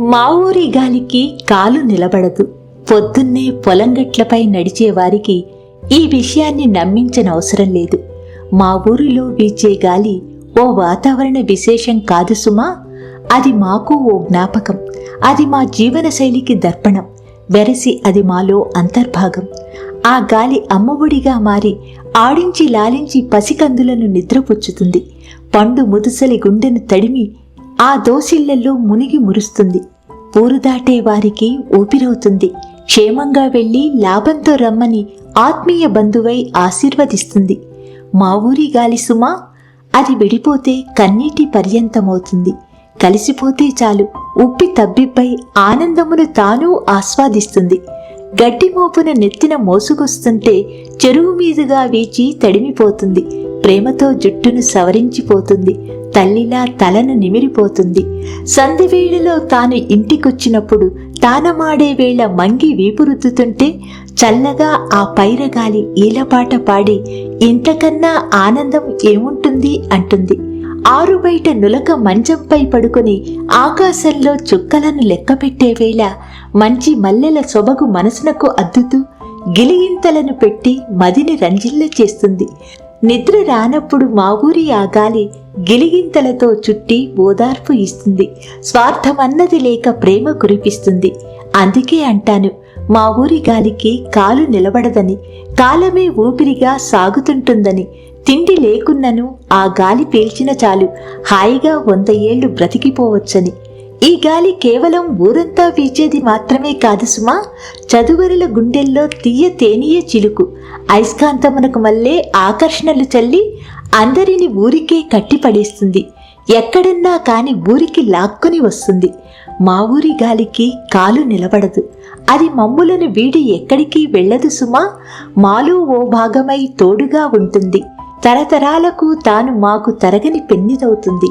మా ఊరి గాలికి కాలు నిలబడదు. పొద్దున్నే పొలంగట్లపై నడిచే వారికి ఈ విషయాన్ని నమ్మించనవసరం లేదు. మా ఊరిలో వీచే గాలి ఓ వాతావరణ విశేషం కాదు సుమా. అది మాకు ఓ జ్ఞాపకం. అది మా జీవనశైలికి దర్పణం. వెరసి అది మాలో అంతర్భాగం. ఆ గాలి అమ్మఒడిగా మారి ఆడించి లాలించి పసికందులను నిద్రపుచ్చుతుంది. పండు ముదుసలి గుండెను తడిమి ఆ దోసిళ్ళలో మునిగి మురుస్తుంది. ఊరు దాటే వారికి ఊపిరవుతుంది. క్షేమంగా వెళ్ళి లాభంతో రమ్మని ఆత్మీయ బంధువై ఆశీర్వదిస్తుంది. మా ఊరి గాలి సుమా అది విడిపోతే కన్నీటి పర్యంతమవుతుంది. కలిసిపోతే చాలు ఉప్పి తబ్బిబ్బై ఆనందమును తాను ఆస్వాదిస్తుంది. గడ్డి మోపున నెత్తిన మోసుకొస్తుంటే చెరువు మీదుగా వీచి తడిమిపోతుంది. ప్రేమతో జుట్టును సవరించిపోతుంది. తల్లిలా తలను నిమిరిపోతుంది. సంధివేళలో తాను ఇంటికొచ్చినప్పుడు తానమాడే వేళ మంగి వీపు రుద్దుతుంటే చల్లగా ఆ పైరగాలి ఈలపాట పాడి ఇంతకన్నా ఆనందం ఏముంటుంది అంటుంది. ఆరు బయట నులక మంచంపై పడుకొని ఆకాశంలో చుక్కలను లెక్కపెట్టే వేళ మంచి మల్లెల సొబగు మనసునకు అద్దుతూ గిలిగింతలను పెట్టి మదిని రంజిల్ల చేస్తుంది నిద్ర రానప్పుడు మా ఊరి ఆ గాలి గిలిగింతలతో చుట్టి ఓదార్పు ఇస్తుంది. స్వార్థమన్నది లేక ప్రేమ కురిపిస్తుంది. అందుకే అంటాను మా ఊరి గాలికి కాలు నిలబడదని కాలమే ఊపిరిగా సాగుతుంటుందని తిండి లేకున్నను ఆ గాలి పీల్చిన చాలు హాయిగా వంద ఏళ్ళు బ్రతికిపోవచ్చని. ఈ గాలి కేవలం ఊరంతా వీచేది మాత్రమే కాదు సుమా. చదువరుల గుండెల్లో తీయ తేనీయ చిలుకు. అయస్కాంతమునకు మళ్ళే ఆకర్షణలు చల్లి అందరిని ఊరికే కట్టిపడేస్తుంది. ఎక్కడన్నా కాని ఊరికి లాక్కుని వస్తుంది. మా ఊరి గాలికి కాలు నిలబడదు. అది మమ్ములను వీడి ఎక్కడికి వెళ్ళదు సుమా. మాలో ఓ భాగమై తోడుగా ఉంటుంది. తరతరాలకు తాను మాకు తరగని పెన్నిదవుతుంది.